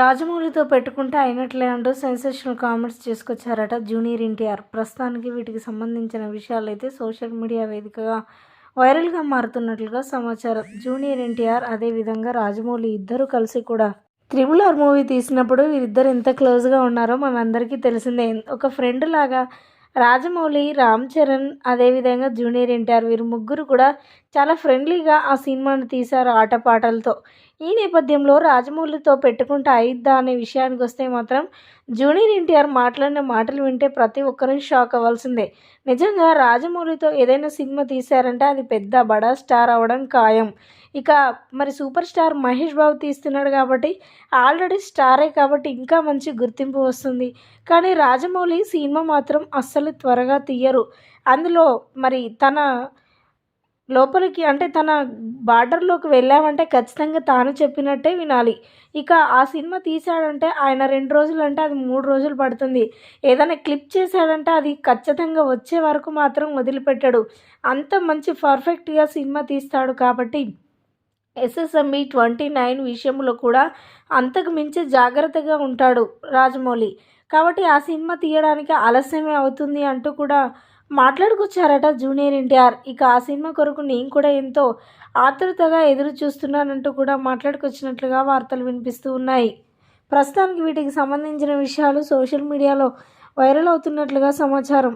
రాజమౌళితో పెట్టుకుంటే అయినట్లే అంటూ సెన్సేషనల్ కామెంట్స్ చేసుకొచ్చారట జూనియర్ ఎన్టీఆర్. ప్రస్తుతానికి వీటికి సంబంధించిన విషయాలు అయితే సోషల్ మీడియా వేదికగా వైరల్గా మారుతున్నట్లుగా సమాచారం. జూనియర్ ఎన్టీఆర్ అదేవిధంగా రాజమౌళి ఇద్దరు కలిసి కూడా త్రిబుల్ ఆర్ మూవీ తీసినప్పుడు వీరిద్దరు ఎంత క్లోజ్గా ఉన్నారో మనందరికీ తెలిసిందే. ఒక ఫ్రెండ్ లాగా రాజమౌళి రామ్ చరణ్ అదేవిధంగా జూనియర్ ఎన్టీఆర్ వీరు ముగ్గురు కూడా చాలా ఫ్రెండ్లీగా ఆ సినిమాను తీశారు ఆటపాటలతో ఈ నేపథ్యంలో రాజమౌళితో పెట్టుకుంటే అయిద్దా అనే విషయానికి వస్తే మాత్రం జూనియర్ ఎన్టీఆర్ మాట్లాడిన మాటలు వింటే ప్రతి ఒక్కరూ షాక్ అవ్వాల్సిందే. నిజంగా రాజమౌళితో ఏదైనా సినిమా తీశారంటే అది పెద్ద బడా స్టార్ అవ్వడం ఖాయం. ఇక మరి సూపర్ స్టార్ మహేష్ బాబు తీస్తున్నాడు కాబట్టి ఆల్రెడీ స్టారే కాబట్టి ఇంకా మంచి గుర్తింపు వస్తుంది. కానీ రాజమౌళి సినిమా మాత్రం అస్సలు త్వరగా తీయరు. అందులో మరి తన లోపలికి అంటే తన బార్డర్లోకి వెళ్ళామంటే ఖచ్చితంగా తాను చెప్పినట్టే వినాలి. ఇక ఆ సినిమా తీశాడంటే ఆయన రెండు రోజులు అంటే అది మూడు రోజులు పడుతుంది. ఏదైనా క్లిప్ చేశాడంటే అది ఖచ్చితంగా వచ్చే వరకు మాత్రం వదిలిపెట్టాడు. అంత మంచి పర్ఫెక్ట్గా సినిమా తీస్తాడు కాబట్టి ఎస్ఎస్ఎంఈ ట్వంటీ నైన్ విషయంలో కూడా అంతకు మించి జాగ్రత్తగా ఉంటాడు రాజమౌళి. కాబట్టి ఆ సినిమా తీయడానికి ఆలస్యమే అవుతుంది అంటూ కూడా మాట్లాడుకొచ్చారట జూనియర్ ఎన్టీఆర్. ఇక ఆ సినిమా కొరకు నేను కూడా ఎంతో ఆతృతగా ఎదురు చూస్తున్నానంటూ కూడా మాట్లాడుకొచ్చినట్లుగా వార్తలు వినిపిస్తూ ఉన్నాయి. ప్రస్తుతానికి వీటికి సంబంధించిన విషయాలు సోషల్ మీడియాలో వైరల్ అవుతున్నట్లుగా సమాచారం.